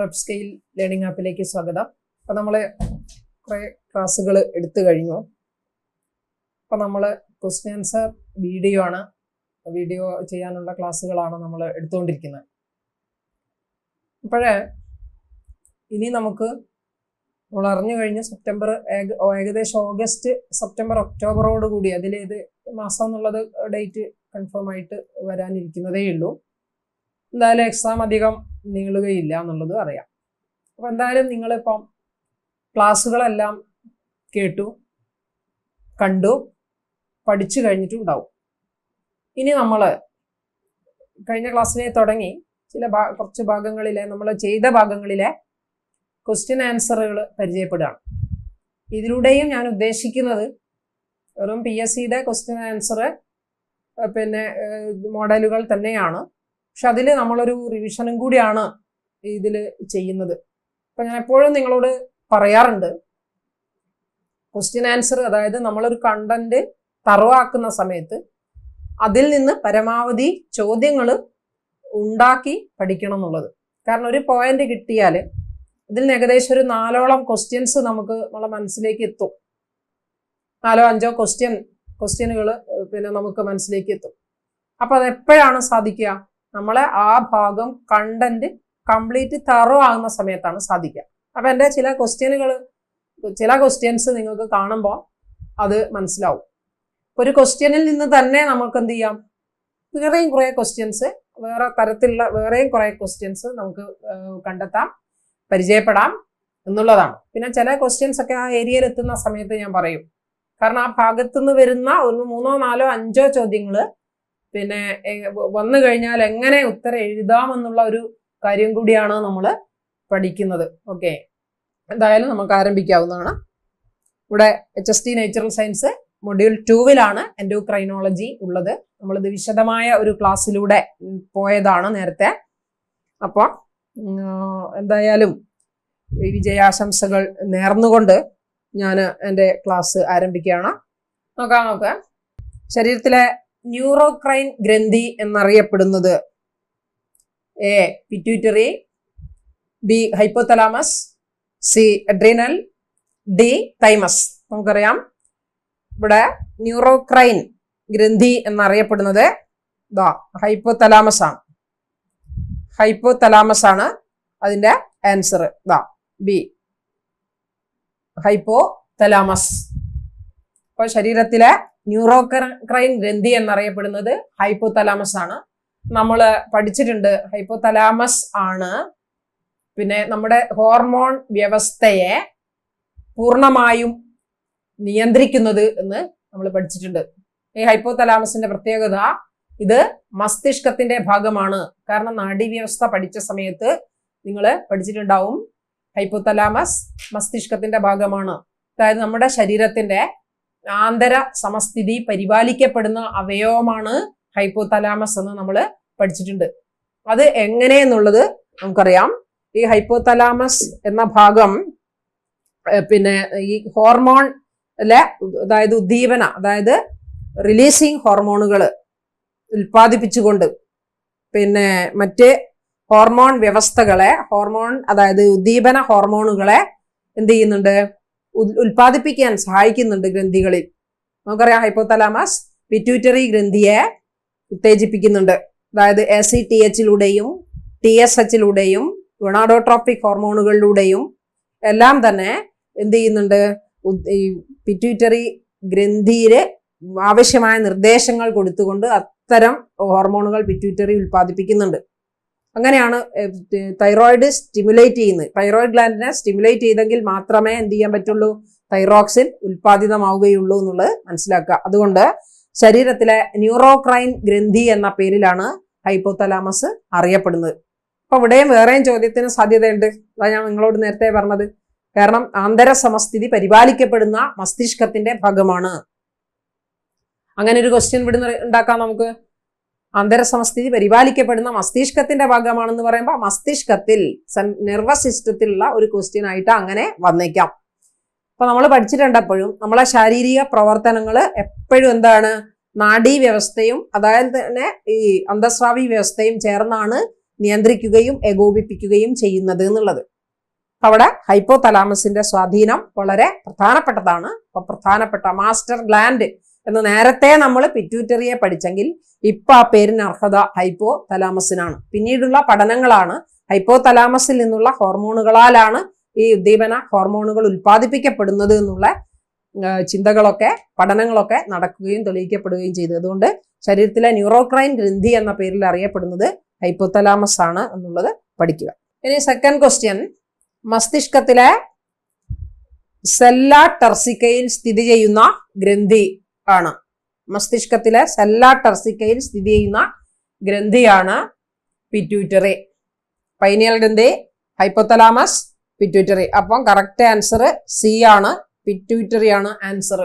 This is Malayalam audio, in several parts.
റെപ് സ്കെയിൽ ലേണിംഗ് ആപ്പിലേക്ക് സ്വാഗതം. അപ്പം നമ്മൾ കുറേ ക്ലാസ്സുകൾ എടുത്തു കഴിഞ്ഞു. അപ്പം നമ്മൾ ക്വസ്റ്റ്യൻ ആൻസർ വീഡിയോ ആണ്. വീഡിയോ ചെയ്യാനുള്ള ക്ലാസ്സുകളാണ് നമ്മൾ എടുത്തുകൊണ്ടിരിക്കുന്നത്. അപ്പോഴേ ഇനി നമുക്ക് നമ്മൾ അറിഞ്ഞു കഴിഞ്ഞ് സെപ്റ്റംബർ ഏക- ഏകദേശം ഓഗസ്റ്റ് സെപ്റ്റംബർ ഒക്ടോബറോട് കൂടി അതിലേത് മാസം എന്നുള്ളത് ഡേറ്റ് കൺഫേം ആയിട്ട് വരാനിരിക്കുന്നതേ ഉള്ളൂ എന്തായാലും എക്സാം അധികം നീളുകയില്ല എന്നുള്ളത് അറിയാം. അപ്പോൾ എന്തായാലും നിങ്ങളിപ്പം ക്ലാസ്സുകളെല്ലാം കേട്ടു കണ്ടു പഠിച്ചു കഴിഞ്ഞിട്ടുണ്ടാവും. ഇനി നമ്മൾ കഴിഞ്ഞ ക്ലാസ്സിനെ തുടങ്ങി ചില ഭാ കുറച്ച് ഭാഗങ്ങളിലെ നമ്മൾ ചെയ്ത ഭാഗങ്ങളിലെ ക്വസ്റ്റ്യൻ ആൻസറുകൾ പരിചയപ്പെടുകയാണ്. ഇതിലൂടെയും ഞാൻ ഉദ്ദേശിക്കുന്നത് വെറും പി എസ് സിയുടെ ക്വസ്റ്റ്യൻ ആൻസർ പിന്നെ മോഡലുകൾ തന്നെയാണ്. പക്ഷെ അതിൽ നമ്മളൊരു റിവിഷനും കൂടിയാണ് ഇതിൽ ചെയ്യുന്നത്. അപ്പം ഞാൻ എപ്പോഴും നിങ്ങളോട് പറയാറുണ്ട് ക്വസ്റ്റ്യൻ ആൻസർ അതായത് നമ്മളൊരു കണ്ടന്റ് തറവാക്കുന്ന സമയത്ത് അതിൽ നിന്ന് പരമാവധി ചോദ്യങ്ങൾ ഉണ്ടാക്കി പഠിക്കണം എന്നുള്ളത്. കാരണം ഒരു പോയിന്റ് കിട്ടിയാൽ ഇതിൽ നിന്ന് ഏകദേശം ഒരു നാലോളം ക്വസ്റ്റ്യൻസ് നമുക്ക് നമ്മളെ മനസ്സിലേക്ക് എത്തും. നാലോ അഞ്ചോ ക്വസ്റ്റ്യൻ ക്വസ്റ്റ്യനുകൾ പിന്നെ നമുക്ക് മനസ്സിലേക്ക് എത്തും. അപ്പോൾ അത് എപ്പോഴാണ് സാധിക്കുക? നമ്മളെ ആ ഭാഗം കണ്ടന്റ് കംപ്ലീറ്റ് തറോ ആകുന്ന സമയത്താണ് സാധിക്കുക. അപ്പം എന്റെ ചില ക്വസ്റ്റ്യനുകൾ ചില ക്വസ്റ്റ്യൻസ് നിങ്ങൾക്ക് കാണുമ്പോൾ അത് മനസ്സിലാവും. ഒരു ക്വസ്റ്റ്യനിൽ നിന്ന് തന്നെ നമുക്ക് എന്ത് ചെയ്യാം? വേറെയും കുറേ ക്വസ്റ്റ്യൻസ് വേറെ തരത്തിലുള്ള വേറെയും കുറേ ക്വസ്റ്റ്യൻസ് നമുക്ക് കണ്ടെത്താം പരിചയപ്പെടാം എന്നുള്ളതാണ്. പിന്നെ ചില ക്വസ്റ്റ്യൻസ് ഒക്കെ ആ ഏരിയയിൽ എത്തുന്ന സമയത്ത് ഞാൻ പറയും. കാരണം ആ ഭാഗത്തുനിന്ന് വരുന്ന ഒന്ന് മൂന്നോ നാലോ അഞ്ചോ ചോദ്യങ്ങൾ പിന്നെ വന്നു കഴിഞ്ഞാൽ എങ്ങനെ ഉത്തരം എഴുതാമെന്നുള്ള ഒരു കാര്യം കൂടിയാണ് നമ്മൾ പഠിക്കുന്നത്. ഓക്കെ. എന്തായാലും നമുക്ക് ആരംഭിക്കാവുന്നതാണ്. ഇവിടെ H S T natural science module ടൂവിലാണ് endocrinology ഉള്ളത്. നമ്മളിത് വിശദമായ ഒരു ക്ലാസ്സിലൂടെ പോയതാണ് നേരത്തെ. അപ്പോൾ എന്തായാലും ഈ വിജയാശംസകൾ നേർന്നുകൊണ്ട് ഞാൻ എന്റെ ക്ലാസ് ആരംഭിക്കുകയാണ്. നോക്കാം നോക്കാം. ശരീരത്തിലെ ന്യൂറോക്രൈൻ ഗ്രന്ഥി എന്നറിയപ്പെടുന്നത്. A pituitary B hypothalamus C adrenal D thymus നമുക്കറിയാം. ഇവിടെ ന്യൂറോക്രൈൻ ഗ്രന്ഥി എന്നറിയപ്പെടുന്നത് ദാ ഹൈപ്പോതലാമസ് ആണ്. ഹൈപ്പോതലാമസ് ആണ് അതിന്റെ ആൻസർ ദാ ബി ഹൈപ്പോ തലാമസ് അപ്പോൾ ശരീരത്തിലെ ന്യൂറോക്രൈൻ ഗ്രന്ഥി എന്നറിയപ്പെടുന്നത് ഹൈപ്പോ തലാമസ് ആണ്. നമ്മൾ പഠിച്ചിട്ടുണ്ട് ഹൈപ്പോ തലാമസ് ആണ്. പിന്നെ നമ്മുടെ ഹോർമോൺ വ്യവസ്ഥയെ പൂർണമായും നിയന്ത്രിക്കുന്നത് എന്ന് നമ്മൾ പഠിച്ചിട്ടുണ്ട്. ഈ ഹൈപ്പോ തലാമസിന്റെ പ്രത്യേകത ഇത് മസ്തിഷ്കത്തിന്റെ ഭാഗമാണ്. കാരണം നാഡീവ്യവസ്ഥ പഠിച്ച സമയത്ത് നിങ്ങൾ പഠിച്ചിട്ടുണ്ടാവും ഹൈപ്പോതലാമസ് മസ്തിഷ്കത്തിന്റെ ഭാഗമാണ്. അതായത് നമ്മുടെ ശരീരത്തിന്റെ ആന്തര സമസ്ഥിതി പരിപാലിക്കപ്പെടുന്ന അവയവമാണ് ഹൈപ്പോതലാമസ് എന്ന് നമ്മൾ പഠിച്ചിട്ടുണ്ട്. അത് എങ്ങനെയെന്നുള്ളത് നമുക്കറിയാം. ഈ ഹൈപ്പോതലാമസ് എന്ന ഭാഗം പിന്നെ ഈ ഹോർമോൺ അല്ലെ അതായത് ഉദ്ദീപന അതായത് റിലീസിങ് ഹോർമോണുകൾ ഉൽപ്പാദിപ്പിച്ചുകൊണ്ട് പിന്നെ മറ്റ് ഹോർമോൺ വ്യവസ്ഥകളെ ഹോർമോൺ അതായത് ഉദ്ദീപന ഹോർമോണുകളെ എന്ത് ചെയ്യുന്നുണ്ട്? ഉൽപ്പാദിപ്പിക്കാൻ സഹായിക്കുന്നുണ്ട് ഗ്രന്ഥികളിൽ. നമുക്കറിയാം ഹൈപ്പോതലാമസ് പിറ്റ്യൂറ്ററി ഗ്രന്ഥിയെ ഉത്തേജിപ്പിക്കുന്നുണ്ട്. അതായത് എ സി ടി എച്ചിലൂടെയും ടി എസ് എച്ചിലൂടെയും ഗുണാഡോട്രോപ്പിക് ഹോർമോണുകളിലൂടെയും എല്ലാം തന്നെ എന്ത് ചെയ്യുന്നുണ്ട്? ഈ പിറ്റ്യൂറ്ററി ഗ്രന്ഥിയിൽ ആവശ്യമായ നിർദ്ദേശങ്ങൾ കൊടുത്തുകൊണ്ട് അത്തരം ഹോർമോണുകൾ പിറ്റ്യൂറ്ററി ഉൽപ്പാദിപ്പിക്കുന്നുണ്ട്. അങ്ങനെയാണ് തൈറോയിഡ് സ്റ്റിമുലേറ്റ് ചെയ്യുന്നത്. തൈറോയിഡ് ഗ്ലാൻഡിനെ സ്റ്റിമുലേറ്റ് ചെയ്തെങ്കിൽ മാത്രമേ എന്ത് ചെയ്യാൻ പറ്റുള്ളൂ? തൈറോക്സിൻ ഉൽപ്പാദിതമാവുകയുള്ളൂ എന്നുള്ളത് മനസ്സിലാക്കുക. അതുകൊണ്ട് ശരീരത്തിലെ ന്യൂറോക്രൈൻ ഗ്രന്ഥി എന്ന പേരിലാണ് ഹൈപ്പോതലാമസ് അറിയപ്പെടുന്നത്. അപ്പൊ ഇവിടെയും വേറെയും ചോദ്യത്തിന് സാധ്യതയുണ്ട്. അതാ ഞാൻ നിങ്ങളോട് നേരത്തെ പറഞ്ഞത്. കാരണം ആന്തര സമസ്ഥിതി പരിപാലിക്കപ്പെടുന്ന മസ്തിഷ്കത്തിന്റെ ഭാഗമാണ്. അങ്ങനെ ഒരു ക്വസ്റ്റ്യൻ ഇവിടുന്ന് ഉണ്ടാക്കാം നമുക്ക്. അന്തരസമസ്ഥിതി പരിപാലിക്കപ്പെടുന്ന മസ്തിഷ്കത്തിന്റെ ഭാഗമാണെന്ന് പറയുമ്പോൾ മസ്തിഷ്കത്തിൽ നെർവസ് സിസ്റ്റത്തിലുള്ള ഒരു ക്വസ്റ്റ്യൻ ആയിട്ട് അങ്ങനെ വന്നേക്കാം. അപ്പൊ നമ്മൾ പഠിച്ചിട്ടുണ്ട് എപ്പോഴും. നമ്മളെ ശാരീരിക പ്രവർത്തനങ്ങൾ എപ്പോഴും എന്താണ്? നാഡീ വ്യവസ്ഥയും അതായത് തന്നെ ഈ അന്തസ്രാവി വ്യവസ്ഥയും ചേർന്നാണ് നിയന്ത്രിക്കുകയും ഏകോപിപ്പിക്കുകയും ചെയ്യുന്നത് എന്നുള്ളത്. അവിടെ ഹൈപ്പോ തലാമസിന്റെ സ്വാധീനം വളരെ പ്രധാനപ്പെട്ടതാണ്. അപ്പൊ പ്രധാനപ്പെട്ട മാസ്റ്റർ ഗ്ലാൻഡ് എന്ന് നേരത്തെ നമ്മൾ പിറ്റ്യൂറ്ററിയെ പഠിച്ചെങ്കിൽ ഇപ്പൊ ആ പേരിന് അർഹത ഹൈപ്പോ തലാമസിനാണ് പിന്നീടുള്ള പഠനങ്ങളാണ് ഹൈപ്പോ തലാമസിൽ നിന്നുള്ള ഹോർമോണുകളാലാണ് ഈ ഉദ്ദീപന ഹോർമോണുകൾ ഉൽപ്പാദിപ്പിക്കപ്പെടുന്നത് എന്നുള്ള ചിന്തകളൊക്കെ പഠനങ്ങളൊക്കെ നടക്കുകയും തെളിയിക്കപ്പെടുകയും ചെയ്തു. അതുകൊണ്ട് ശരീരത്തിലെ ന്യൂറോക്രൈൻ ഗ്രന്ഥി എന്ന പേരിൽ അറിയപ്പെടുന്നത് ഹൈപ്പോതലാമസ് ആണ് എന്നുള്ളത് പഠിക്കുക. ഇനി സെക്കൻഡ് ക്വസ്റ്റ്യൻ മസ്തിഷ്കത്തിലെ സെല്ലാ ടെർസിക്കയിൽ സ്ഥിതി ചെയ്യുന്ന ഗ്രന്ഥി. ആണ്. മസ്തിഷ്കത്തിലെ സെല്ല ടർസിക്കയിൽ സ്ഥിതി ചെയ്യുന്ന ഗ്രന്ഥിയാണ് പിറ്റ്യൂറ്ററി പൈനിയൽ ഗ്രന്ഥി ഹൈപ്പോതലാമസ് പിറ്റ്യൂറ്ററി അപ്പം കറക്റ്റ് ആൻസർ സി ആണ്. പിറ്റ്യൂറ്ററി ആണ് ആൻസർ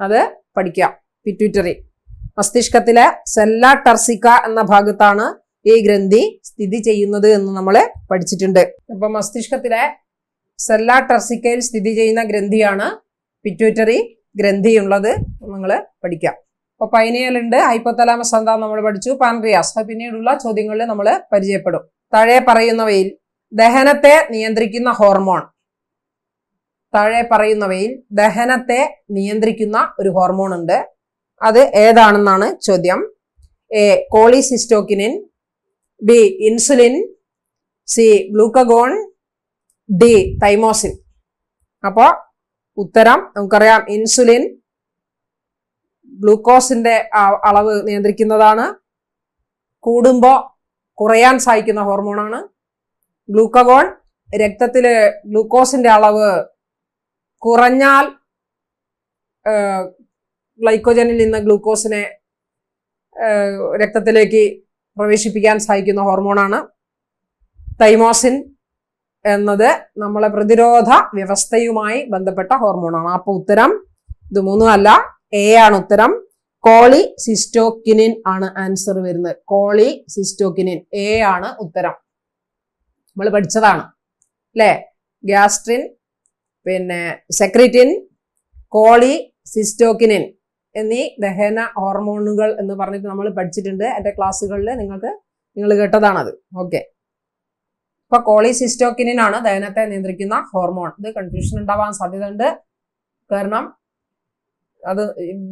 അത് പഠിക്കാം. പിറ്റ്യൂറ്ററി മസ്തിഷ്കത്തിലെ സെല്ലാ ടർസിക്ക എന്ന ഭാഗത്താണ് ഈ ഗ്രന്ഥി സ്ഥിതി ചെയ്യുന്നത് എന്ന് നമ്മൾ പഠിച്ചിട്ടുണ്ട്. അപ്പൊ മസ്തിഷ്കത്തിലെ സെല്ലാ ടർസിക്കയിൽ സ്ഥിതി ചെയ്യുന്ന ഗ്രന്ഥിയാണ് പിറ്റ്യൂറ്ററി ഗ്രന്ഥിയുള്ളത് നിങ്ങൾ പഠിക്കാം. അപ്പൊ പൈനിയൽ ഉണ്ട് ഹൈപ്പോതലാമസ് എന്താ നമ്മൾ പഠിച്ചു പാൻക്രിയാസ്. പിന്നീടുള്ള ചോദ്യങ്ങളിൽ നമ്മൾ പരിചയപ്പെടും. താഴെ പറയുന്നവയിൽ ദഹനത്തെ നിയന്ത്രിക്കുന്ന ഹോർമോൺ. താഴെ പറയുന്നവയിൽ ദഹനത്തെ നിയന്ത്രിക്കുന്ന ഒരു ഹോർമോൺ ഉണ്ട്. അത് ഏതാണെന്നാണ് ചോദ്യം. A cholecystokinin B insulin C glucagon D thymosin. അപ്പോ ഉത്തരം നമുക്കറിയാം ഇൻസുലിൻ ഗ്ലൂക്കോസിന്റെ അളവ് നിയന്ത്രിക്കുന്നതാണ്. കൂടുമ്പോൾ കുറയാൻ സഹായിക്കുന്ന ഹോർമോണാണ് ഗ്ലൂക്കഗോൺ രക്തത്തിലെ ഗ്ലൂക്കോസിന്റെ അളവ് കുറഞ്ഞാൽ ഗ്ലൈക്കോജനിൽ നിന്ന് ഗ്ലൂക്കോസിനെ രക്തത്തിലേക്ക് പ്രവേശിപ്പിക്കാൻ സഹായിക്കുന്ന ഹോർമോണാണ് തൈമോസിൻ എന്നത് നമ്മളെ പ്രതിരോധ വ്യവസ്ഥയുമായി ബന്ധപ്പെട്ട ഹോർമോണാണ് അപ്പൊ ഉത്തരം ഇത് മൂന്നും അല്ല എ ആണ് ഉത്തരം. കോളി സിസ്റ്റോക്കിനിൻ ആണ് ആൻസർ വരുന്നത്. കോളി സിസ്റ്റോക്കിനിൻ എ ആണ് ഉത്തരം. നമ്മൾ പഠിച്ചതാണ്. അല്ലേ? ഗ്യാസ്ട്രിൻ പിന്നെ സെക്രിറ്റിൻ കോളി സിസ്റ്റോക്കിനിൻ എന്നീ ദഹന ഹോർമോണുകൾ എന്ന് പറഞ്ഞിട്ട് നമ്മൾ പഠിച്ചിട്ടുണ്ട്. എന്റെ ക്ലാസ്സുകളിൽ നിങ്ങൾക്ക് നിങ്ങൾ കേട്ടതാണത്. ഓക്കെ ഇപ്പൊ കോളിസിസ്റ്റോക്കിനിൻ ആണ് ദഹനത്തെ നിയന്ത്രിക്കുന്ന ഹോർമോൺ. ഇത് കൺഫ്യൂഷൻ ഉണ്ടാവാൻ സാധ്യതയുണ്ട്. കാരണം അത്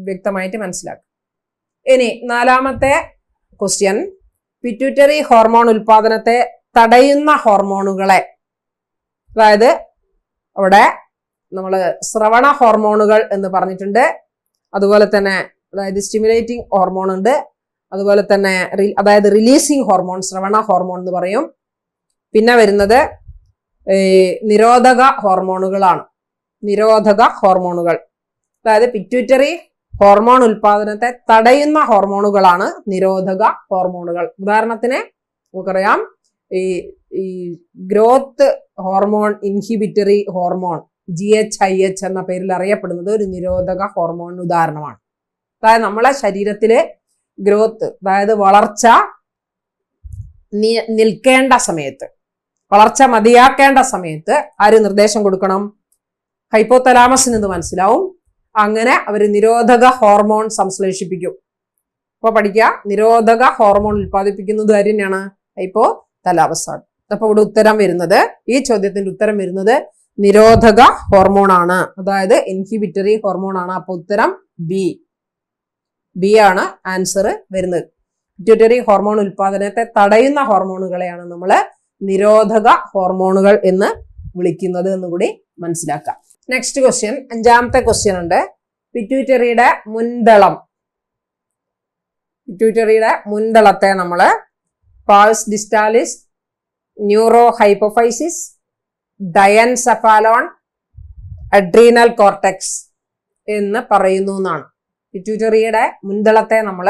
വ്യക്തമായിട്ട് മനസ്സിലാക്കുക ഇനി നാലാമത്തെ ക്വസ്റ്റ്യൻ പിറ്റ്യൂറ്ററി ഹോർമോൺ ഉൽപാദനത്തെ തടയുന്ന ഹോർമോണുകളെ. അതായത് അവിടെ നമ്മൾ ശ്രവണ ഹോർമോണുകൾ എന്ന് പറഞ്ഞിട്ടുണ്ട്. അതുപോലെ തന്നെ അതായത് സ്റ്റിമുലേറ്റിംഗ് ഹോർമോൺ ഉണ്ട്. അതുപോലെ തന്നെ അതായത് റിലീസിങ് ഹോർമോൺ ശ്രവണ ഹോർമോൺ എന്ന് പറയും. പിന്നെ വരുന്നത് നിരോധക ഹോർമോണുകളാണ്. നിരോധക ഹോർമോണുകൾ. അതായത് പിറ്റ്യൂറ്ററി ഹോർമോൺ ഉൽപാദനത്തെ തടയുന്ന ഹോർമോണുകളാണ് നിരോധക ഹോർമോണുകൾ. ഉദാഹരണത്തിന് നമുക്കറിയാം ഈ ഈ growth hormone inhibitory hormone G H I H എന്ന പേരിൽ അറിയപ്പെടുന്നത് ഒരു നിരോധക ഹോർമോൺ ഉദാഹരണമാണ്. അതായത് നമ്മളെ ശരീരത്തിലെ ഗ്രോത്ത് അതായത് വളർച്ച നിൽക്കേണ്ട സമയത്ത്. വളർച്ച മതിയാക്കേണ്ട സമയത്ത് ആര് നിർദ്ദേശം കൊടുക്കണം? ഹൈപ്പോതലാമസിന് ഇത് മനസ്സിലാവും? അങ്ങനെ അവർ നിരോധക ഹോർമോൺ സംശ്ലേഷിപ്പിക്കും. അപ്പൊ പഠിക്കുക നിരോധക ഹോർമോൺ ഉൽപ്പാദിപ്പിക്കുന്നത് ആര് തന്നെയാണ്? ഹൈപ്പോ തലാമസാണ് അപ്പൊ ഇവിടെ ഉത്തരം വരുന്നത് ഈ ചോദ്യത്തിന്റെ ഉത്തരം വരുന്നത് നിരോധക ഹോർമോൺ ആണ്. അതായത് ഇൻഹിബിറ്ററി ഹോർമോൺ ആണ്. അപ്പൊ ഉത്തരം ബി ബി ആണ് ആൻസർ വരുന്നത്. പിറ്റ്യൂട്ടറി ഹോർമോൺ ഉൽപാദനത്തെ തടയുന്ന ഹോർമോണുകളെയാണ് നമ്മൾ നിരോധക ഹോർമോണുകൾ എന്ന് വിളിക്കുന്നത് എന്ന് കൂടി മനസ്സിലാക്കാം. നെക്സ്റ്റ് ക്വസ്റ്റ്യൻ അഞ്ചാമത്തെ ക്വസ്റ്റ്യൻ ഉണ്ട്. പിറ്റ്യൂറ്ററിയുടെ മുൻതളം പിറ്റ്യൂറ്ററിയുടെ മുൻതളത്തെ നമ്മൾ pars distalis neuro hypophysis diencephalon adrenal cortex എന്ന് പറയുന്നു എന്നാണ്. പിറ്റ്യൂറ്ററിയുടെ മുൻതളത്തെ നമ്മൾ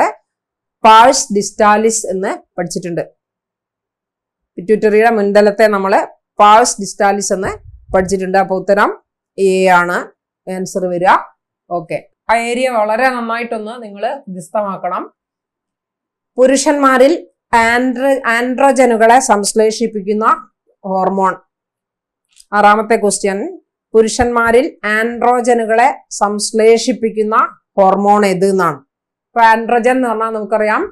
പാൾസ് ഡിസ്റ്റാലിസ് എന്ന് പഠിച്ചിട്ടുണ്ട്. പിറ്റ്യൂറ്ററിയുടെ മുൻതലത്തെ നമ്മൾ പാഴ്സ് ഡിസ്റ്റാലിസ് എന്ന് പഠിച്ചിട്ടുണ്ട്. അപ്പൊ ഉത്തരം എ ആണ്. ആൻസർ വരിക. ഓക്കെ ആ ഏരിയ വളരെ നന്നായിട്ടൊന്ന് നിങ്ങൾ ഹൃദിസ്ഥമാക്കണം പുരുഷന്മാരിൽ ആൻഡ്ര ആൻഡ്രോജനുകളെ സംശ്ലേഷിപ്പിക്കുന്ന ഹോർമോൺ ആറാമത്തെ ക്വസ്റ്റ്യൻ പുരുഷന്മാരിൽ ആൻഡ്രോജനുകളെ സംശ്ലേഷിപ്പിക്കുന്ന ഹോർമോൺ ഏത് എന്നാണ്? ഇപ്പൊ ആൻഡ്രോജൻ എന്ന് പറഞ്ഞാൽ നമുക്കറിയാം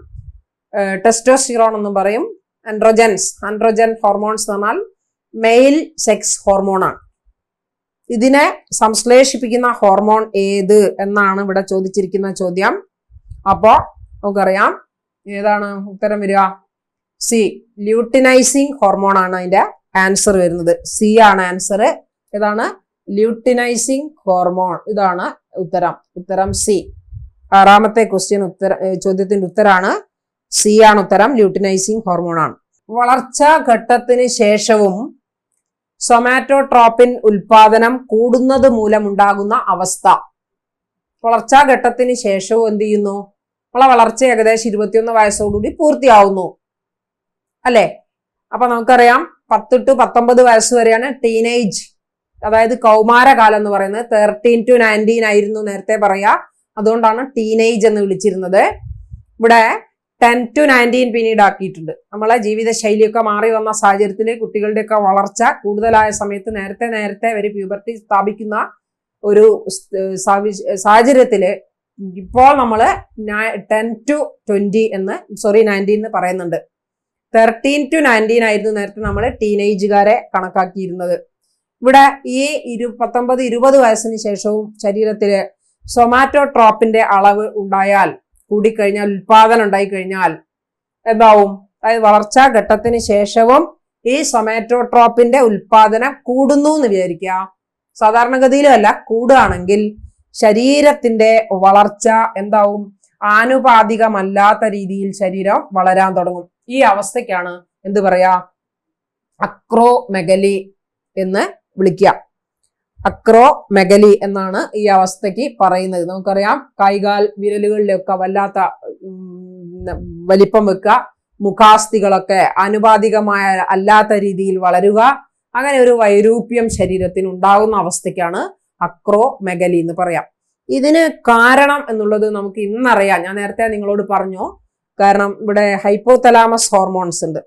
ടെസ്റ്റോസ്റ്റിറോൺ എന്നും പറയും. ആൻഡ്രോജൻസ് ആൻഡ്രോജൻ ഹോർമോൺസ് എന്ന് പറഞ്ഞാൽ മെയിൽ സെക്സ് ഹോർമോണാണ് ഇതിനെ സംശ്ലേഷിപ്പിക്കുന്ന ഹോർമോൺ ഏത് എന്നാണ് ഇവിടെ ചോദിച്ചിരിക്കുന്ന ചോദ്യം. അപ്പോൾ നമുക്കറിയാം ഏതാണ് ഉത്തരം വരിക? സി ല്യൂട്ടിനൈസിങ് ഹോർമോൺ ആണ് അതിന്റെ ആൻസർ വരുന്നത്. സി ആണ് ആൻസർ ഏതാണ്? ല്യൂട്ടിനൈസിങ് ഹോർമോൺ ഇതാണ് ഉത്തരം. ഉത്തരം സി ആറാമത്തെ ക്വസ്റ്റ്യൻ ഉത്തര ചോദ്യത്തിന്റെ ഉത്തരാണ് സി ആണ് ഉത്തരം. ല്യൂട്ടിനൈസിങ് ഹോർമോൺ ആണ്. വളർച്ചാ ഘട്ടത്തിന് ശേഷവും സൊമാറ്റോട്രോപ്പിൻ ഉൽപാദനം കൂടുന്നത് മൂലമുണ്ടാകുന്ന അവസ്ഥ. വളർച്ചാ ഘട്ടത്തിന് ശേഷവും എന്ത് ചെയ്യുന്നു? നമ്മളെ വളർച്ച ഏകദേശം ഇരുപത്തിയൊന്ന് വയസ്സോടുകൂടി പൂർത്തിയാവുന്നു. അല്ലെ? അപ്പൊ നമുക്കറിയാം പത്ത് ടു പത്തൊമ്പത് വയസ്സ് വരെയാണ് ടീനേജ് അതായത് കൗമാരകാലം എന്ന് പറയുന്നത്. തേർട്ടീൻ ടു നയന്റീൻ ആയിരുന്നു നേരത്തെ പറയാ. അതുകൊണ്ടാണ് ടീനേജ് എന്ന് വിളിച്ചിരുന്നത്. ഇവിടെ ടെൻ ടു നയന്റീൻ പിന്നീട് ആക്കിയിട്ടുണ്ട്. നമ്മളെ ജീവിത ശൈലിയൊക്കെ മാറി വന്ന സാഹചര്യത്തിൽ കുട്ടികളുടെയൊക്കെ വളർച്ച കൂടുതലായ സമയത്ത് നേരത്തെ നേരത്തെ അവർ പ്യൂബർട്ടി സ്ഥാപിക്കുന്ന ഒരു സാഹചര്യത്തിൽ ഇപ്പോൾ നമ്മൾ ടെൻ ടു ട്വന്റി എന്ന് സോറി നയന്റീൻ എന്ന് പറയുന്നുണ്ട്. തേർട്ടീൻ ടു നയന്റീൻ ആയിരുന്നു നേരത്തെ നമ്മൾ ടീനേജുകാരെ കണക്കാക്കിയിരുന്നത്. ഇവിടെ ഈ ഇരു പത്തൊമ്പത് ഇരുപത് വയസ്സിന് ശേഷവും ശരീരത്തിൽ സൊമാറ്റോട്രോപ്പിന്റെ അളവ് ഉണ്ടായാൽ കൂടിക്കഴിഞ്ഞാൽ ഉൽപാദനം ഉണ്ടായി കഴിഞ്ഞാൽ എന്താവും? അതായത് വളർച്ചാ ഘട്ടത്തിന് ശേഷവും ഈ സൊമാറ്റോട്രോപ്പിന്റെ ഉൽപാദനം കൂടുന്നു എന്ന് വിചാരിക്കുക. സാധാരണഗതിയിലല്ല കൂടുകയാണെങ്കിൽ ശരീരത്തിന്റെ വളർച്ച എന്താവും? ആനുപാതികമല്ലാത്ത രീതിയിൽ ശരീരം വളരാൻ തുടങ്ങും. ഈ അവസ്ഥയ്ക്കാണ് എന്ത് പറയാ അക്രോമെഗലി എന്ന് വിളിക്കുക. അക്രോമെഗലി എന്നാണ് ഈ അവസ്ഥയ്ക്ക് പറയുന്നത്. നമുക്കറിയാം കൈകാൽ വിരലുകളിലൊക്കെ വല്ലാത്ത വലിപ്പം വെക്കുക മുഖാസ്ഥികളൊക്കെ ആനുപാതികമായ അല്ലാത്ത രീതിയിൽ വളരുക അങ്ങനെ ഒരു വൈരൂപ്യം ശരീരത്തിന് ഉണ്ടാകുന്ന അവസ്ഥയ്ക്കാണ് അക്രോമെഗലി എന്ന് പറയാം. ഇതിന് കാരണം എന്നുള്ളത് നമുക്ക് ഇന്നറിയാം. ഞാൻ നേരത്തെ നിങ്ങളോട് പറഞ്ഞു കാരണം ഇവിടെ ഹൈപ്പോതലാമസ് ഹോർമോൺസ് ഉണ്ട്.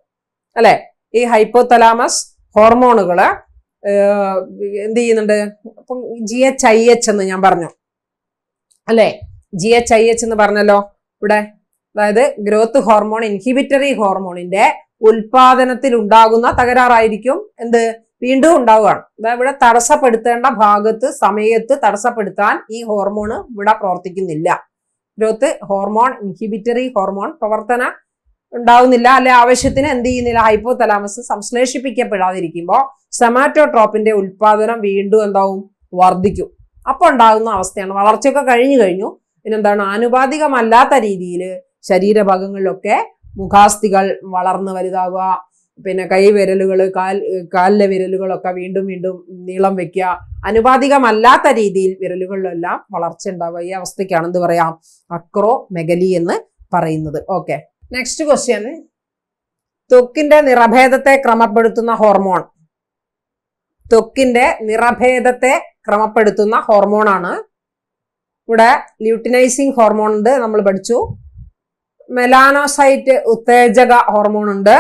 അല്ലെ? ഈ ഹൈപ്പോതലാമസ് ഹോർമോണുകൾ എന്ത് ചെയ്യുന്നുണ്ട്? അപ്പം ജി എച്ച് ഐ എച്ച് എന്ന് ഞാൻ പറഞ്ഞു. അല്ലേ? ജി എച്ച് ഐ എച്ച് എന്ന് പറഞ്ഞല്ലോ ഇവിടെ. അതായത് ഗ്രോത്ത് ഹോർമോൺ ഇൻഹിബിറ്ററി ഹോർമോണിന്റെ ഉൽപാദനത്തിൽ ഉണ്ടാകുന്ന തകരാറായിരിക്കും. എന്ത്? വീണ്ടും ഉണ്ടാവുകയാണ്. അതായത് ഇവിടെ തടസ്സപ്പെടുത്തേണ്ട ഭാഗത്ത് സമയത്ത് തടസ്സപ്പെടുത്താൻ ഈ ഹോർമോൺ ഇവിടെ പ്രവർത്തിക്കുന്നില്ല. ഗ്രോത്ത് ഹോർമോൺ ഇൻഹിബിറ്ററി ഹോർമോൺ പ്രവർത്തന ഉണ്ടാവുന്നില്ല അല്ലെ ആവശ്യത്തിന് എന്ത് ചെയ്യുന്നില്ല ഹൈപ്പോ തലാമസ് സംശ്ലേഷിപ്പിക്കപ്പെടാതിരിക്കുമ്പോൾ സെമാറ്റോട്രോപ്പിന്റെ ഉൽപാദനം വീണ്ടും എന്താവും? വർദ്ധിക്കും. അപ്പൊ ഉണ്ടാകുന്ന അവസ്ഥയാണ്. വളർച്ചയൊക്കെ കഴിഞ്ഞു കഴിഞ്ഞു. പിന്നെന്താണ്? ആനുപാതികമല്ലാത്ത രീതിയിൽ ശരീരഭാഗങ്ങളിലൊക്കെ മുഖാസ്ഥികൾ വളർന്ന് വലുതാവുക. പിന്നെ കൈവിരലുകൾ കാൽ കാലിലെ വിരലുകളൊക്കെ വീണ്ടും വീണ്ടും നീളം വെക്കുക. അനുപാതികമല്ലാത്ത രീതിയിൽ വിരലുകളിലെല്ലാം വളർച്ച ഉണ്ടാവുക. ഈ അവസ്ഥയ്ക്കാണ് എന്ത് പറയാം? അക്രോ മെഗലി എന്ന് പറയുന്നത്. ഓക്കെ. നെക്സ്റ്റ് ക്വസ്റ്റ്യൻ ത്വക്കിന്റെ നിറഭേദത്തെ ക്രമപ്പെടുത്തുന്ന ഹോർമോൺ ത്വക്കിന്റെ നിറഭേദത്തെ ക്രമപ്പെടുത്തുന്ന ഹോർമോണാണ് ഇവിടെ ല്യൂട്ടിനൈസിങ് ഹോർമോൺ ഉണ്ട് നമ്മൾ പഠിച്ചു. മെലാനോസൈറ്റ് ഉത്തേജക ഹോർമോൺ ഉണ്ട്.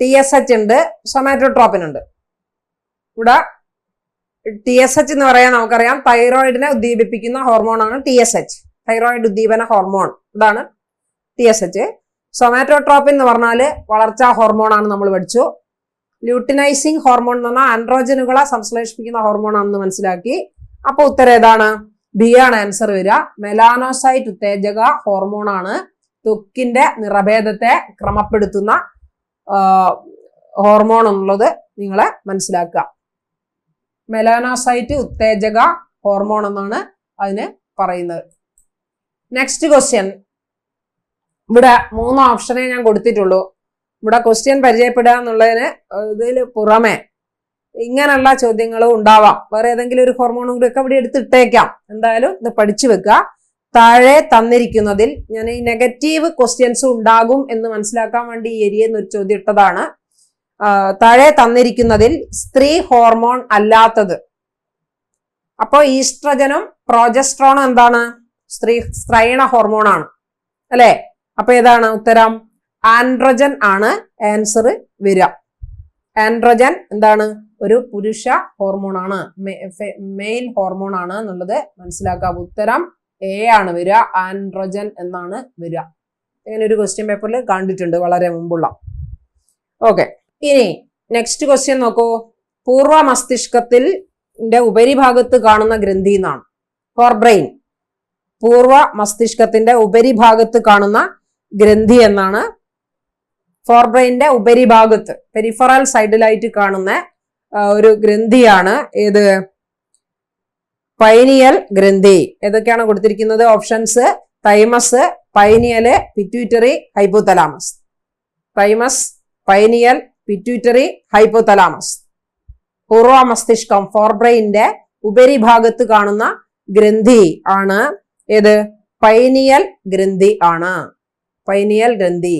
ടി എസ് എച്ച് ഉണ്ട് സൊമാറ്റോട്രോപ്പിൻ ഉണ്ട്. ഇവിടെ ടി എസ് എച്ച് എന്ന് പറയാൻ നമുക്കറിയാം തൈറോയിഡിനെ ഉദ്ദീപിപ്പിക്കുന്ന ഹോർമോണാണ് ടി എസ് എച്ച് തൈറോയിഡ് ഉദ്ദീപന ഹോർമോൺ ഇതാണ് ടി എസ് എച്ച് സൊമാറ്റോട്രോപ്പിൻ എന്ന് പറഞ്ഞാൽ വളർച്ചാ ഹോർമോണാണ് നമ്മൾ പഠിച്ചു. ല്യൂട്ടിനൈസിങ് ഹോർമോൺ എന്ന് പറഞ്ഞാൽ ആൻഡ്രോജനുകളെ സംശ്ലേഷിപ്പിക്കുന്ന ഹോർമോൺ ആണെന്ന് മനസ്സിലാക്കി. അപ്പൊ ഉത്തരം ഏതാണ്? ബി ആണ് ആൻസർ വരിക. മെലാനോസൈറ്റ് ഉത്തേജക ഹോർമോണാണ് ആണ് ത്വക്കിന്റെ നിറഭേദത്തെ ക്രമപ്പെടുത്തുന്ന ഹോർമോൺ എന്നുള്ളത് നിങ്ങളെ മനസ്സിലാക്കുക. മെലാനോസൈറ്റ് ഉത്തേജക ഹോർമോൺ എന്നാണ് അതിന് പറയുന്നത്. നെക്സ്റ്റ് ക്വസ്റ്റ്യൻ ഇവിടെ മൂന്ന് ഓപ്ഷനെ ഞാൻ കൊടുത്തിട്ടുള്ളൂ. ഇവിടെ ക്വസ്റ്റ്യൻ പരിചയപ്പെടുക എന്നുള്ളതിന് ഇതിൽ പുറമെ ഇങ്ങനെയുള്ള ചോദ്യങ്ങളും ഉണ്ടാവാം. വേറെ ഏതെങ്കിലും ഒരു ഹോർമോണും കൂടി ഒക്കെ ഇവിടെ എടുത്തിട്ടേക്കാം. എന്തായാലും ഇത് പഠിച്ചു വെക്കുക. താഴെ തന്നിരിക്കുന്നതിൽ ഞാൻ ഈ നെഗറ്റീവ് ക്വസ്റ്റ്യൻസ് ഉണ്ടാകും എന്ന് മനസ്സിലാക്കാൻ വേണ്ടി ഈ നിന്ന് ഒരു ചോദ്യം ഇട്ടതാണ്. താഴെ തന്നിരിക്കുന്നതിൽ സ്ത്രീ ഹോർമോൺ അല്ലാത്തത്. അപ്പോൾ ഈസ്ട്രജനും പ്രോജസ്ട്രോണും എന്താണ്? സ്ത്രീ സ്ത്രൈണ ഹോർമോണാണ് അല്ലെ? അപ്പൊ ഏതാണ് ഉത്തരം? ആൻഡ്രജൻ ആണ് ആൻസർ വരിക. ആൻഡ്രജൻ എന്താണ്? ഒരു പുരുഷ ഹോർമോൺ ആണ്. മെയിൽ ഹോർമോൺ ആണ് എന്നുള്ളത് മനസ്സിലാക്കാം. ഉത്തരം എ ആണ് വരിക. ആൻഡ്രജൻ എന്നാണ് വരിക. ഇങ്ങനെ ഒരു ക്വസ്റ്റ്യൻ പേപ്പറിൽ കണ്ടിട്ടുണ്ട് വളരെ മുമ്പുള്ള. ഓക്കെ ഇനി നെക്സ്റ്റ് ക്വസ്റ്റ്യൻ നോക്കൂ. പൂർവ മസ്തിഷ്കത്തിൽ ഉപരിഭാഗത്ത് കാണുന്ന ഗ്രന്ഥി എന്നാണ്. ഫോർ ബ്രെയിൻ പൂർവ മസ്തിഷ്കത്തിന്റെ ഉപരിഭാഗത്ത് കാണുന്ന ഗ്രന്ഥി എന്നാണ് ഫോർ ബ്രെയിന്റെ ഉപരിഭാഗത്ത് പെരിഫറൽ സൈഡിലായിട്ട് കാണുന്ന ഒരു ഗ്രന്ഥിയാണ്. ഏത്? പൈനിയൽ ഗ്രന്ഥി. ഏതൊക്കെയാണ് കൊടുത്തിരിക്കുന്നത്? Options thymus pineal pituitary hypothalamus. Thymus pineal pituitary hypothalamus. പൂർവ മസ്തിഷ്കം ഫോർബ്രെയിന്റെ ഉപരിഭാഗത്ത് കാണുന്ന ഗ്രന്ഥി ആണ്. ഏത്? പൈനിയൽ ഗ്രന്ഥി ആണ്. പൈനിയൽ ഗ്രന്ഥി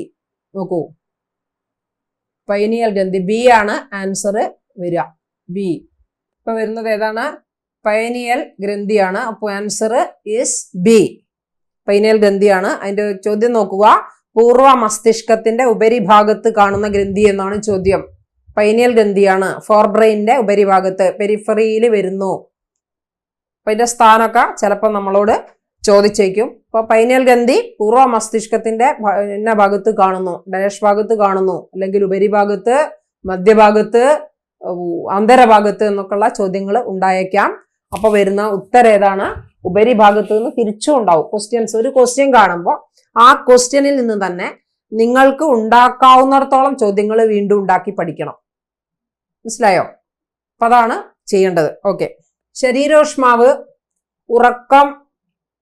നോക്കൂ. പൈനിയൽ ഗ്രന്ഥി ബി ആണ് ആൻസർ വരിക. ബി ഇപ്പൊ വരുന്നത് ഏതാണ്? പൈനിയൽ ഗ്രന്ഥിയാണ് അപ്പോൾ ആൻസർ ഈസ് ബി പൈനിയൽ ഗ്രന്ഥിയാണ് അതിന്റെ ചോദ്യം നോക്കുക. പൂർവ മസ്തിഷ്കത്തിന്റെ ഉപരിഭാഗത്ത് കാണുന്ന ഗ്രന്ഥി എന്നാണ് ചോദ്യം. പൈനിയൽ ഗ്രന്ഥിയാണ് ഫോർ ബ്രെയിനിന്റെ ഉപരിഭാഗത്ത് പെരിഫറിയിൽ വരുന്നു. അപ്പൊ ഇതിന്റെ സ്ഥാനമൊക്കെ ചിലപ്പോൾ നമ്മളോട് ചോദിച്ചേക്കും. അപ്പൊ പൈനൽ ഗ്രന്ഥി പൂർവ മസ്തിഷ്കത്തിന്റെ ഇന്ന ഭാഗത്ത് കാണുന്നു. ഡാഷ് ഭാഗത്ത് കാണുന്നു. അല്ലെങ്കിൽ ഉപരിഭാഗത്ത് മധ്യഭാഗത്ത് അന്തരഭാഗത്ത് എന്നൊക്കെയുള്ള ചോദ്യങ്ങൾ ഉണ്ടായേക്കാം. അപ്പൊ വരുന്ന ഉത്തരം ഏതാണ്? ഉപരിഭാഗത്ത് നിന്ന് തിരിച്ചും ഉണ്ടാവും. ക്വസ്റ്റ്യൻസ് ഒരു ക്വസ്റ്റ്യൻ കാണുമ്പോൾ ആ ക്വസ്റ്റ്യനിൽ നിന്ന് തന്നെ നിങ്ങൾക്ക് ഉണ്ടാക്കാവുന്നിടത്തോളം ചോദ്യങ്ങൾ വീണ്ടും ഉണ്ടാക്കി പഠിക്കണം. മനസ്സിലായോ? അപ്പൊ അതാണ് ചെയ്യേണ്ടത്. ഓക്കെ ശരീരോഷ്മാവ് ഉറക്കം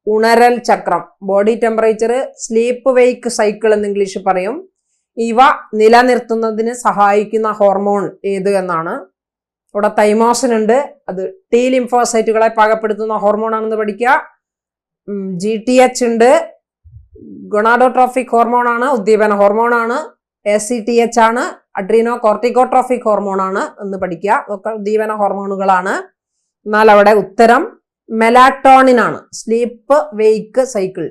ഉണരൽ ചക്രം. Body temperature sleep wake cycle എന്ന് ഇംഗ്ലീഷ് പറയും. ഇവ നിലനിർത്തുന്നതിന് സഹായിക്കുന്ന ഹോർമോൺ ഏത് എന്നാണ്. ഇവിടെ തൈമോസിൻ ഉണ്ട്. അത് ടി ലിംഫോസൈറ്റുകളെ പാകപ്പെടുത്തുന്ന ഹോർമോൺ ആണെന്ന് പഠിക്കുക. ജി ടി എച്ച് ഉണ്ട്. ഗൊണാഡോട്രോഫിക് ഹോർമോൺ ആണ് ഉദ്ദീപന ഹോർമോൺ ആണ്. എ സി ടി എച്ച് ആണ്. അഡ്രീനോ കോർട്ടിക്കോട്രോഫിക് ഹോർമോൺ ആണ് എന്ന് പഠിക്കുക. ഉദ്ദീപന ഹോർമോണുകളാണ് എന്നാൽ അവിടെ ഉത്തരം മെലാട്ടോണിൻ ആണ് സ്ലീപ്പ് വെയ്ക്ക് സൈക്കിൾ.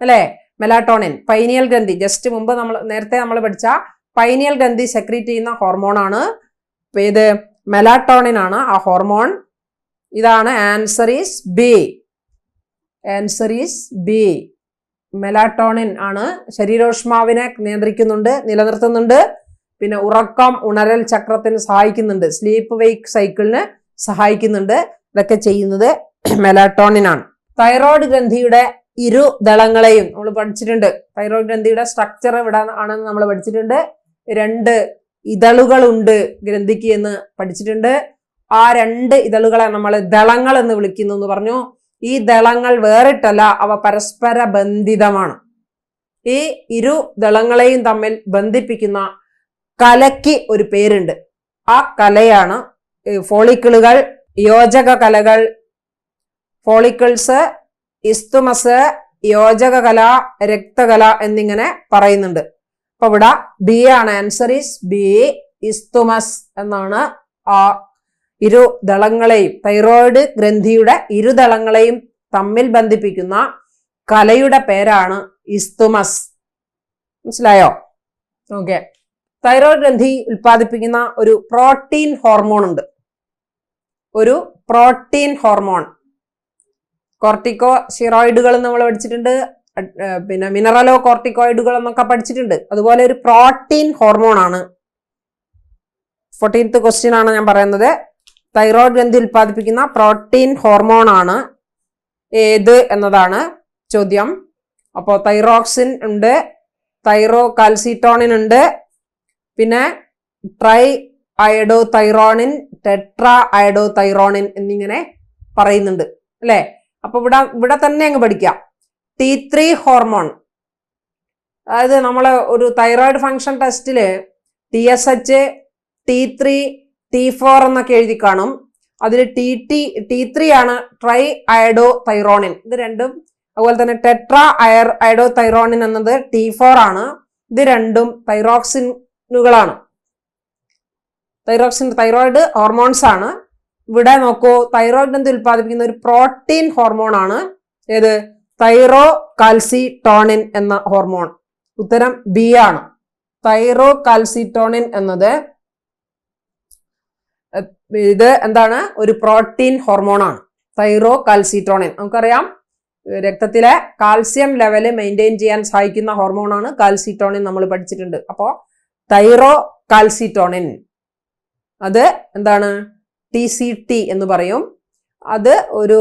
അല്ലേ? മെലാട്ടോണിൻ. പൈനിയൽ ഗ്രന്ഥി. ജസ്റ്റ് മുമ്പ് നമ്മൾ നേരത്തെ നമ്മൾ പഠിച്ച പൈനിയൽ ഗ്രന്ഥി സെക്രീറ്റ് ചെയ്യുന്ന ഇപ്പൊ ഇത് മെലാട്ടോണിൻ ആണ് ആ ഹോർമോൺ ഇതാണ് answer is B answer is B melatonin ആണ്. ശരീരോഷ്മാവിനെ നിയന്ത്രിക്കുന്നുണ്ട് നിലനിർത്തുന്നുണ്ട്. പിന്നെ ഉറക്കം ഉണരൽ ചക്രത്തിന് സഹായിക്കുന്നുണ്ട്. സ്ലീപ്പ് വെയ്ക്ക് സൈക്കിളിന് സഹായിക്കുന്നുണ്ട്. ഇതൊക്കെ ചെയ്യുന്നത് മെലാട്ടോണിൻ ആണ് തൈറോയ്ഡ് ഗ്രന്ഥിയുടെ ഇരു ദളങ്ങളെയും നമ്മൾ പഠിച്ചിട്ടുണ്ട്. തൈറോയ്ഡ് ഗ്രന്ഥിയുടെ സ്ട്രക്ചർ ഇവിടെ ആണെന്ന് നമ്മൾ പഠിച്ചിട്ടുണ്ട്. രണ്ട് ഇതളുകളുണ്ട് ഗ്രന്ഥിക്ക് എന്ന് പഠിച്ചിട്ടുണ്ട്. ആ രണ്ട് ഇതളുകളെ നമ്മൾ ദളങ്ങൾ എന്ന് വിളിക്കുന്നു എന്ന് പറഞ്ഞു. ഈ ദളങ്ങൾ വേറിട്ടല്ല അവ പരസ്പര ബന്ധിതമാണ്. ഈ ഇരു ദളങ്ങളെയും തമ്മിൽ ബന്ധിപ്പിക്കുന്ന കലയ്ക്ക് ഒരു പേരുണ്ട്. ആ കലയാണ് ഫോളിക്കിളുകൾ യോജക കലകൾ ഫോളിക്കിൾസ് ഇസ്തുമസ് യോജകകല രക്തകല എന്നിങ്ങനെ പറയുന്നുണ്ട്. അപ്പൊ ഇവിടെ ബി ആണ് ആൻസർ ഈസ് ബി ഇസ്തുമസ് എന്നാണ് ആ ഇരു ദളങ്ങളെയും തൈറോയിഡ് ഗ്രന്ഥിയുടെ ഇരുദളങ്ങളെയും തമ്മിൽ ബന്ധിപ്പിക്കുന്ന കലയുടെ പേരാണ് ഇസ്തുമസ്. മനസ്സിലായോ? ഓക്കെ. തൈറോയിഡ് ഗ്രന്ഥി ഉൽപ്പാദിപ്പിക്കുന്ന ഒരു പ്രോട്ടീൻ ഹോർമോൺ ഉണ്ട് ഒരു പ്രോട്ടീൻ ഹോർമോൺ. കോർട്ടിക്കോ സിറോയിഡുകൾ നമ്മൾ പഠിച്ചിട്ടുണ്ട്. പിന്നെ മിനറലോ കോർട്ടിക്കോയിഡുകൾ എന്നൊക്കെ പഠിച്ചിട്ടുണ്ട്. അതുപോലെ ഒരു പ്രോട്ടീൻ ഹോർമോൺ ആണ്. ഫോർട്ടീൻത്ത് ക്വസ്റ്റ്യൻ ആണ് ഞാൻ പറയുന്നത്. തൈറോയ്ഡ് ഗ്രന്ഥി ഉൽപ്പാദിപ്പിക്കുന്ന പ്രോട്ടീൻ ഹോർമോൺ ആണ് ഏത് എന്നതാണ് ചോദ്യം. അപ്പോൾ തൈറോക്സിൻ ഉണ്ട് തൈറോ കാൽസിറ്റോണിൻ ഉണ്ട് പിന്നെ triiodothyronine tetraiodothyronine എന്നിങ്ങനെ പറയുന്നുണ്ട്. അല്ലേ? അപ്പൊ ഇവിടെ ഇവിടെ തന്നെ അങ്ങ് പഠിക്കാം. ടി ത്രീ ഹോർമോൺ അതായത് നമ്മൾ ഒരു തൈറോയിഡ് ഫങ്ഷൻ ടെസ്റ്റിൽ T S H T three T four എന്നൊക്കെ എഴുതി കാണും. അതിൽ ടി ടി ടി ത്രീ ആണ് ട്രൈ അയഡോ തൈറോണിൻ ഇത് രണ്ടും അതുപോലെ തന്നെ ടെട്രാ അയർ അയഡോ തൈറോണിൻ എന്നത് ടി ഫോർ ആണ്. ഇത് രണ്ടും തൈറോക്സിനുകളാണ് തൈറോക്സിൻ തൈറോയിഡ് ഹോർമോൺസ് ആണ്. ഇവിടെ നോക്കൂ തൈറോയിഡ് ഗ്രന്ഥി ഉൽപ്പാദിപ്പിക്കുന്ന ഒരു പ്രോട്ടീൻ ഹോർമോൺ ആണ്. ഏത്? തൈറോ കാൽസിടോണിൻ എന്ന ഹോർമോൺ ഉത്തരം ബി ആണ്. തൈറോ കാൽസിറ്റോണിൻ എന്നത് ഇത് എന്താണ്? ഒരു പ്രോട്ടീൻ ഹോർമോൺ ആണ്. തൈറോ കാൽസിറ്റോണിൻ നമുക്കറിയാം രക്തത്തിലെ കാൽസ്യം ലെവൽ മെയിന്റെയിൻ ചെയ്യാൻ സഹായിക്കുന്ന ഹോർമോണാണ് കാൽസിറ്റോണിൻ നമ്മൾ പഠിച്ചിട്ടുണ്ട്. അപ്പോൾ തൈറോ കാൽസിറ്റോണിൻ അത് എന്താണ്? ടി സി ടി എന്ന് പറയും. അത് ഒരു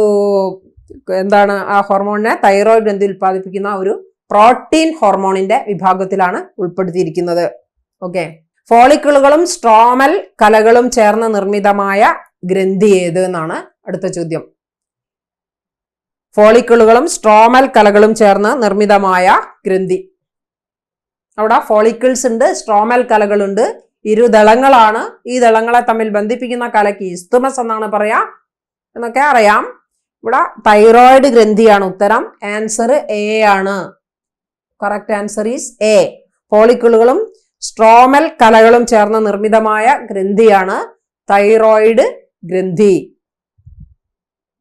എന്താണ് ആ ഹോർമോണിനെ തൈറോയിഡ് ഗ്രന്ഥി ഉൽപ്പാദിപ്പിക്കുന്ന ഒരു പ്രോട്ടീൻ ഹോർമോണിന്റെ വിഭാഗത്തിലാണ് ഉൾപ്പെടുത്തിയിരിക്കുന്നത്. ഓക്കെ. ഫോളിക്കിളുകളും സ്ട്രോമൽ കലകളും ചേർന്ന് നിർമ്മിതമായ ഗ്രന്ഥി ഏത് എന്നാണ് അടുത്ത ചോദ്യം. ഫോളിക്കിളുകളും സ്ട്രോമൽ കലകളും ചേർന്ന് നിർമ്മിതമായ ഗ്രന്ഥി. അവിടെ ഫോളിക്കിൾസ് ഉണ്ട് സ്ട്രോമൽ കലകളുണ്ട് ഇരുദളങ്ങളാണ്. ഈ ദളങ്ങളെ തമ്മിൽ ബന്ധിപ്പിക്കുന്ന കലയ്ക്ക് ഇസ്തുമസ് എന്നാണ് പറയാ. എന്നൊക്കെ അറിയാം. ഇവിടെ തൈറോയിഡ് ഗ്രന്ഥിയാണ് ഉത്തരം. ആൻസർ എ ആണ്. കറക്റ്റ് ആൻസർ ഈസ് എ ഫോളിക്കിളുകളും സ്ട്രോമൽ കലകളും ചേർന്ന് നിർമ്മിതമായ ഗ്രന്ഥിയാണ് തൈറോയിഡ് ഗ്രന്ഥി.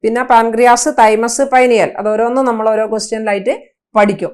പിന്നെ പാൻക്രിയാസ് തൈമസ് പൈനിയൽ അത് ഓരോന്നും നമ്മൾ ഓരോ ക്വസ്റ്റ്യനിലായിട്ട് പഠിക്കും.